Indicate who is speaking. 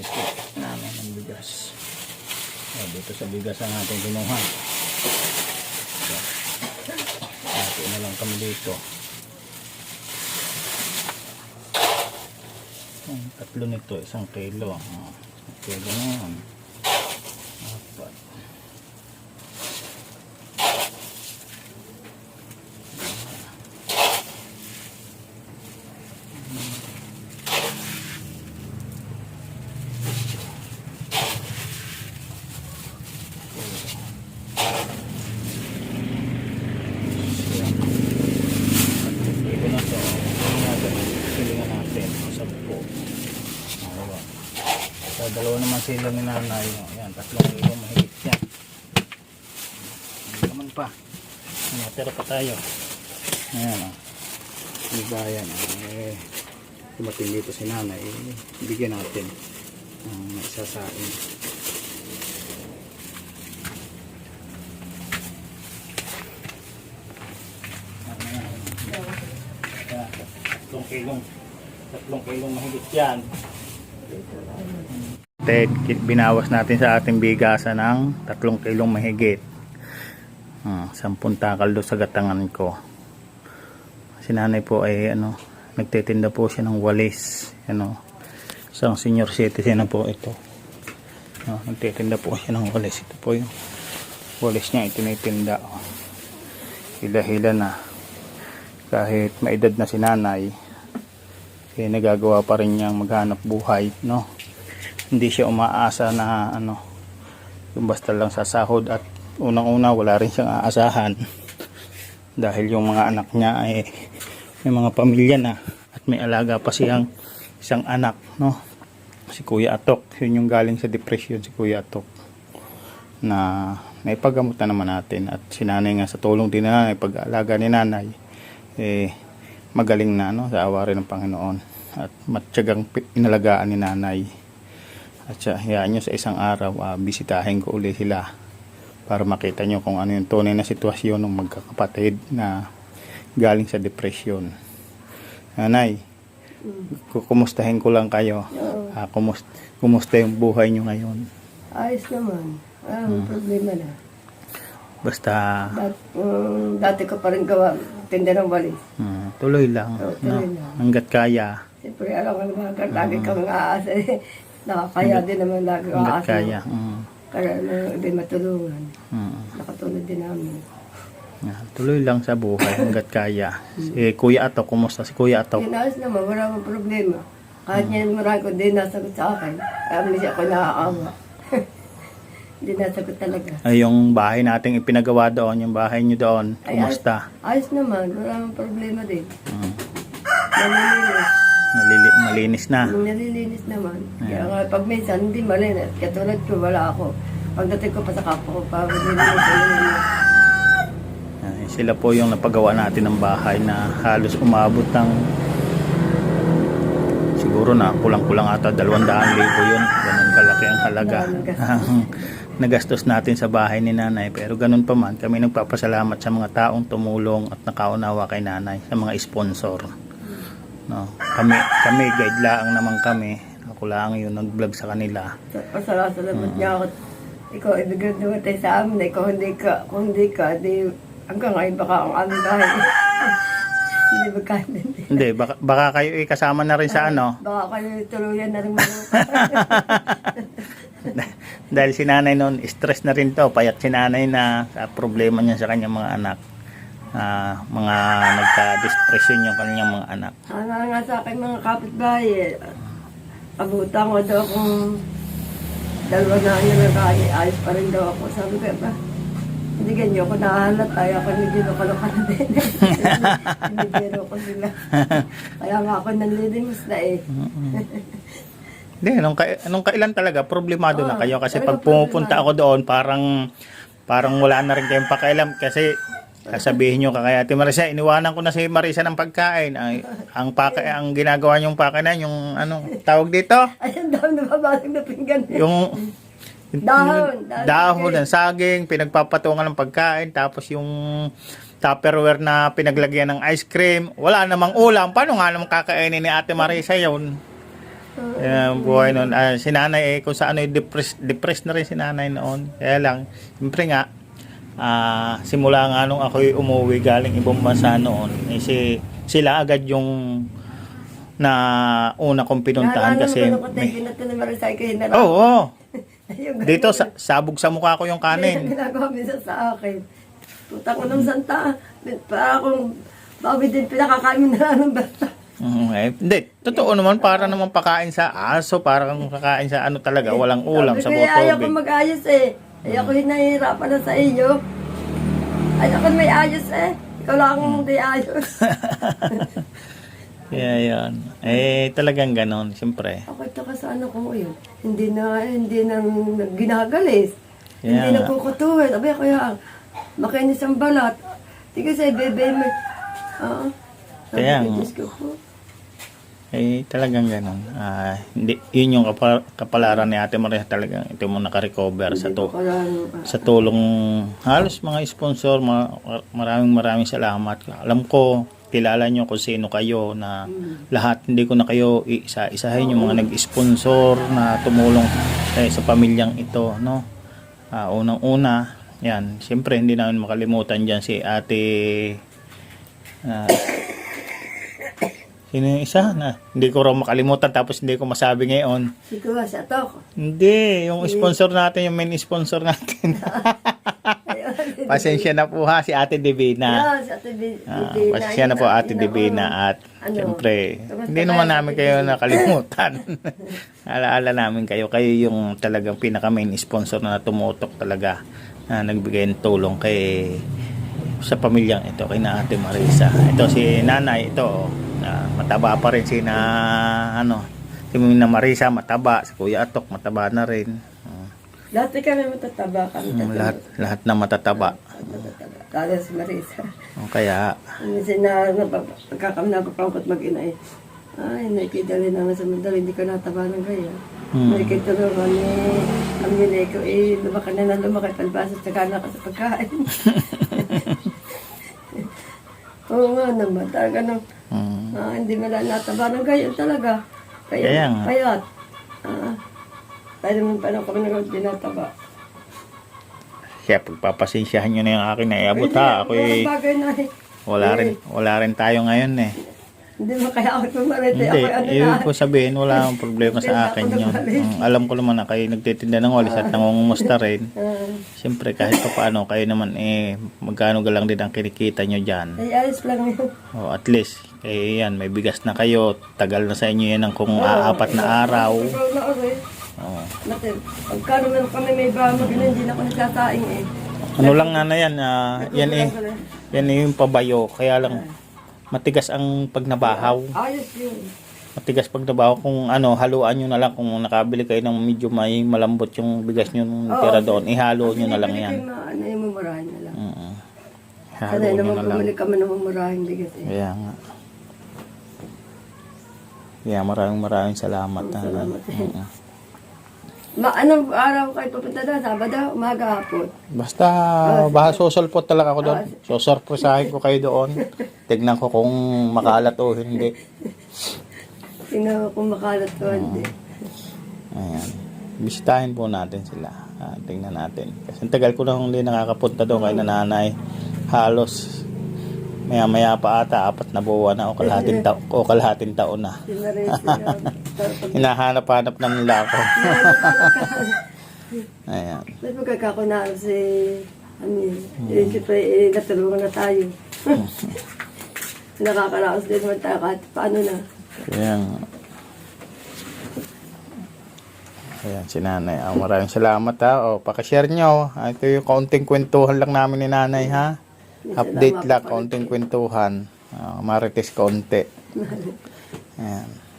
Speaker 1: Ito namin ng bigas. O, dito sa bigas ang ating kinuha. So, na lang kami dito. Ang tatlo nito, isang kilo. Isang kilo na. Apat. Ito na to. Silingan natin. Sampo. Dalawa. So, dalawa naman sila ni nanay. Ayan, tatlong kilo mahigit yan. Naman pa. Natira pa tayo. Ayan o. Diba yan? Eh, dumating dito si nanay. Eh, bigyan natin. Ang uh, isasain. Kaya, tatlong kilong tatlong kilong mahigit yan Ted, binawas natin sa ating bigasa ng tatlong kilong mahigit. Hmm, sampung takal doon sa gatangan ko. Si nanay po ay ano nagtitinda po siya ng walis ano. Isang senior citizen na po ito. No, nagtitinda po siya ng walis. Ito po yung walis niya itinitinda oh. hila-hila na. Kahit maedad na si nanay eh, nagagawa pa rin niyang maghanap buhay no hindi siya umaasa na ano yung basta lang sa sahod at unang-una wala rin siyang aasahan. Dahil yung mga anak niya ay may mga pamilya na at may alaga pa siyang isang anak no? Si Kuya Atok. Yun yung galing sa depression si Kuya Atok. Na naipagamot na naman natin at si nanay nga sa tulong din na nanay pag-alaga ni nanay eh magaling na no sa awa rin ng Panginoon at matyagang inalagaan ni nanay at hayaan nyo sa isang araw ah, bisitahin ko uli sila para makita nyo kung ano yung tunay na sitwasyon ng magkakapatid na galing sa depression nanay ku- kumustahin ko lang kayo
Speaker 2: Oo.
Speaker 1: ah, kumust, kumusta yung buhay nyo ngayon
Speaker 2: Ayos naman. Walang problema na.
Speaker 1: basta
Speaker 2: Dat, um, dati ko pa rin gawa, tinda ng walis.
Speaker 1: mm, tuloy lang
Speaker 2: Oo,
Speaker 1: no?
Speaker 2: tuloy lang.
Speaker 1: hanggat kaya
Speaker 2: Siyempre, alam ko naman, lagi kang aasa. Nakakaya din naman lagi
Speaker 1: hanggat
Speaker 2: aasa.
Speaker 1: kaya mm,
Speaker 2: Kaya ano, din matulungan.
Speaker 1: mm.
Speaker 2: Nakatulad din namin.
Speaker 1: Yan, tuloy lang sa buhay hanggat kaya. Si Kuya Atok, kumusta si Kuya Atok?
Speaker 2: Inayos naman, wala akong problema. Kahit niya marami ko, hindi nasagot sa akin. Kaya hindi siya ako nakakawa. Hindi nasagot talaga.
Speaker 1: Ay, yung bahay nating ipinagawa doon, yung bahay nyo doon,
Speaker 2: Ay,
Speaker 1: kumusta?
Speaker 2: Ayos naman, wala akong problema din.
Speaker 1: Mm,
Speaker 2: Nalilinis.
Speaker 1: Nalili- malinis na.
Speaker 2: Nalilinis naman. Kaya nga, pag minsan, hindi malinis. Katulad ko, wala ako. Pagdating ko pa sa kapwa ko, pa
Speaker 1: sila po yung napagawa natin ng bahay na halos umabot ng siguro na kulang-kulang ata 200,000 yun. Ganun kalaki ang halaga. Nagastos natin sa bahay ni nanay pero ganun pa man kami nagpapasalamat sa mga taong tumulong at nakaunawa kay nanay sa mga sponsor no kami kami guide lang naman kami ako lang yung nag-vlog sa kanila
Speaker 2: Sa- Pasalamat niya ako. Ikaw, ibigay dumatay sa amin. Ikaw, hindi ka. Kung hindi ka, di, hanggang ngayon baka ang aming bahay. hindi ba kahit hindi.
Speaker 1: hindi baka, baka kayo eh, kasama na rin sa ano
Speaker 2: Baka kayo tuluyan na rin
Speaker 1: dahil si nanay noon stress na rin to payat si nanay na sa problema niya sa kanyang mga anak Ah, mga nagka-depression yung kanyang mga anak
Speaker 2: Ano nga sa akin mga kapitbahay eh. Abutan ko daw kung dalawa na ano na kaya, ayos pa rin daw ako. Sabi ko ba, hindi ganyan ako nahalat tayo ako hindi kaloka na din. hindi biro ko sila. Kaya nga ako nanlilimos na eh.
Speaker 1: Hindi, nung, ka, nung kailan talaga, problemado na
Speaker 2: Oo,
Speaker 1: kayo. Kasi pag pumupunta ako doon, parang parang wala na rin kayong pakialam. Kasi sasabihin nyo ka kaya, Ate Marisa, iniwanan ko na si Marisa ng pagkain. Ay, ang, paka, ang ginagawa nyong pakain yung ano, tawag dito?
Speaker 2: Ayun daw nababasag na pinggan.
Speaker 1: Yung
Speaker 2: Dahon, dahon.
Speaker 1: dahon ng saging, pinagpapatungan ng pagkain, tapos yung Tupperware na pinaglagyan ng ice cream. Wala namang ulam. Paano nga naman kakainin ni Ate Marisa yun? Ang buhay noon. Ah, si nanay, eh, kung saan ay depressed, depressed na rin si nanay noon. Kaya lang, siyempre nga, ah, simula nga nung ako'y umuwi galing ibang bansa noon, eh, si, sila agad yung na una kong pinuntahan kasi may, Oo, oh,
Speaker 2: Yung
Speaker 1: dito sa, sabog sa mukha ko yung
Speaker 2: Kanin. ginagawa minsan sa akin. Puta ko ng santa. Para akong bawi din pinakakain na ng bata.
Speaker 1: Mm, eh, hindi, totoo naman para naman pakain sa aso, para kang kakain sa ano talaga, walang ulam sa
Speaker 2: "Eh, ayaw ko mag-ayos eh. Ayaw ko hinahirapan na sa iyo. Ayaw ko may ayos eh. Ikaw lang ang hindi ayos.
Speaker 1: Kaya yan. Eh, talagang ganon, siyempre.
Speaker 2: Ako ito ka sa ano ko yun. Hindi na, hindi na ginagalis.
Speaker 1: Kaya
Speaker 2: hindi
Speaker 1: nga.
Speaker 2: na kukutuhin. Abi, kaya makinis ang balat. Di kasi bebe mo. Oo. Sabi
Speaker 1: Kaya
Speaker 2: ko,
Speaker 1: nga.
Speaker 2: Diyos ko po.
Speaker 1: Eh, talagang ganon. Ah, hindi, yun yung kapal, kapalaran ni Ate Maria. Talagang ito mo nakarecover sa to.
Speaker 2: Kaya,
Speaker 1: sa tulong halos mga sponsor ma- maraming maraming salamat. Alam ko kilala nyo kung sino kayo na lahat hindi ko na kayo isa-isahin yung mga nag-sponsor na tumulong eh, sa pamilyang ito no? Ah, unang-una yan. Siyempre hindi namin makalimutan dyan si ate ah, sino yung isa na hindi ko raw makalimutan tapos hindi ko masabi ngayon
Speaker 2: siguro sa to.
Speaker 1: hindi yung sponsor natin yung main sponsor natin
Speaker 2: Ayun.
Speaker 1: Pasensya na po ha si Ate Divina.
Speaker 2: Yan, sa Ate Bi-
Speaker 1: Ah,
Speaker 2: Divina.
Speaker 1: pasensya na po
Speaker 2: Yun,
Speaker 1: Ate
Speaker 2: yun
Speaker 1: Divina at
Speaker 2: Ano?
Speaker 1: siyempre
Speaker 2: Kamusta
Speaker 1: hindi naman
Speaker 2: Ate
Speaker 1: namin kayo
Speaker 2: Divina?
Speaker 1: nakalimutan. Alaala namin kayo. Kayo yung talagang pinaka main sponsor na tumutok talaga na nagbigay ng tulong kay sa pamilyang ito kay na Ate Marisa. Ito si Nanay ito oh, na mataba pa rin si na ano si na Marisa mataba si Kuya Atok mataba na rin. Oh,
Speaker 2: Dati kami matataba kami.
Speaker 1: mm, lahat lahat na matataba.
Speaker 2: Lalo si Marisa.
Speaker 1: Oh, kaya
Speaker 2: Minsan na nagkakamnagapangkot mag-ina eh. Ay, nakikidali naman sa mundo, hindi ko nataba ng gaya.
Speaker 1: Hmm.
Speaker 2: Nakikitulungan ni ang nilay ko eh, lumaki na na lumaki, palbasa sa gana ka sa pagkain. Oo nga naman, talaga nung,
Speaker 1: mm,
Speaker 2: ah, hindi mo lang nataba ng gaya talaga. Kaya,
Speaker 1: Kaya nga.
Speaker 2: Payat. Ah, tayo naman pa lang kami nag dinataba.
Speaker 1: Kaya pagpapasensyahan nyo na yung akin na iabot ha. Ako
Speaker 2: Mga
Speaker 1: eh,
Speaker 2: bagay na eh.
Speaker 1: wala rin, wala rin tayo ngayon eh.
Speaker 2: Hindi mo kaya ako tumarete.
Speaker 1: Hindi,
Speaker 2: Ako ano na.
Speaker 1: ibig ko sabihin, wala akong problema sa akin yun. Mm, alam ko naman na kayo nagtitinda ng walis at nangungumusta rin.
Speaker 2: Ah,
Speaker 1: Siyempre, kahit pa paano, kayo naman eh, magkano galang din ang kinikita nyo dyan.
Speaker 2: ay, ayos lang yun.
Speaker 1: O at least, eh yan, may bigas na kayo. Tagal na sa inyo yan ng kung aapat na araw.
Speaker 2: Ikaw na ako eh.
Speaker 1: O.
Speaker 2: Natin, pagka naman kami may bama, ganun, hindi na ako nagsasaing eh.
Speaker 1: Ano lang nga na yan, ah, yan eh, yan eh yung pabayo. Kaya lang, matigas ang pag nabahaw.
Speaker 2: Ayos yun.
Speaker 1: matigas pag kung ano haluan nyo na lang kung nakabili kayo ng medyo may malambot yung bigas nyo nung
Speaker 2: Oo,
Speaker 1: tira doon ihalo nyo
Speaker 2: Kasi
Speaker 1: na lang yan
Speaker 2: ma- Ano yung mumurahin na lang.
Speaker 1: Mm. halo
Speaker 2: Sanay
Speaker 1: nyo
Speaker 2: naman
Speaker 1: na lang
Speaker 2: bumili kami ng mumurahin bigas eh.
Speaker 1: kaya nga kaya maraming maraming salamat ah.
Speaker 2: Salamat.
Speaker 1: Mm.
Speaker 2: Ma, anong araw kayo pupunta doon? Sabado, umaga, hapon.
Speaker 1: basta bahal susulpot talaga ako doon. Susurpresahin ko kayo doon. Tignan ko kung makalat o hindi.
Speaker 2: Ko kung makalat ko, hindi.
Speaker 1: ayan. Bisitahin po natin sila. Ah, tingnan natin. Kasi ang tagal ko na hindi nakakapunta doon. Kay nanay halos maya maya pa ata apat na buwan na o kalahating, ta- o kalahating taon na hinahanap-hanap na nila ako ayan
Speaker 2: Ba't magkakakunaan si... Ano yun? Eh, siyempre, eh, natulungan na tayo. Nakakaraos din naman tayo kahit paano na.
Speaker 1: kaya nga. ayan si nanay ah, maraming salamat ha o pakishare nyo Ah, ito yung kaunting kwentuhan lang namin ni nanay ha update lang kaunting kwentuhan. Ah, marites kaunti ayan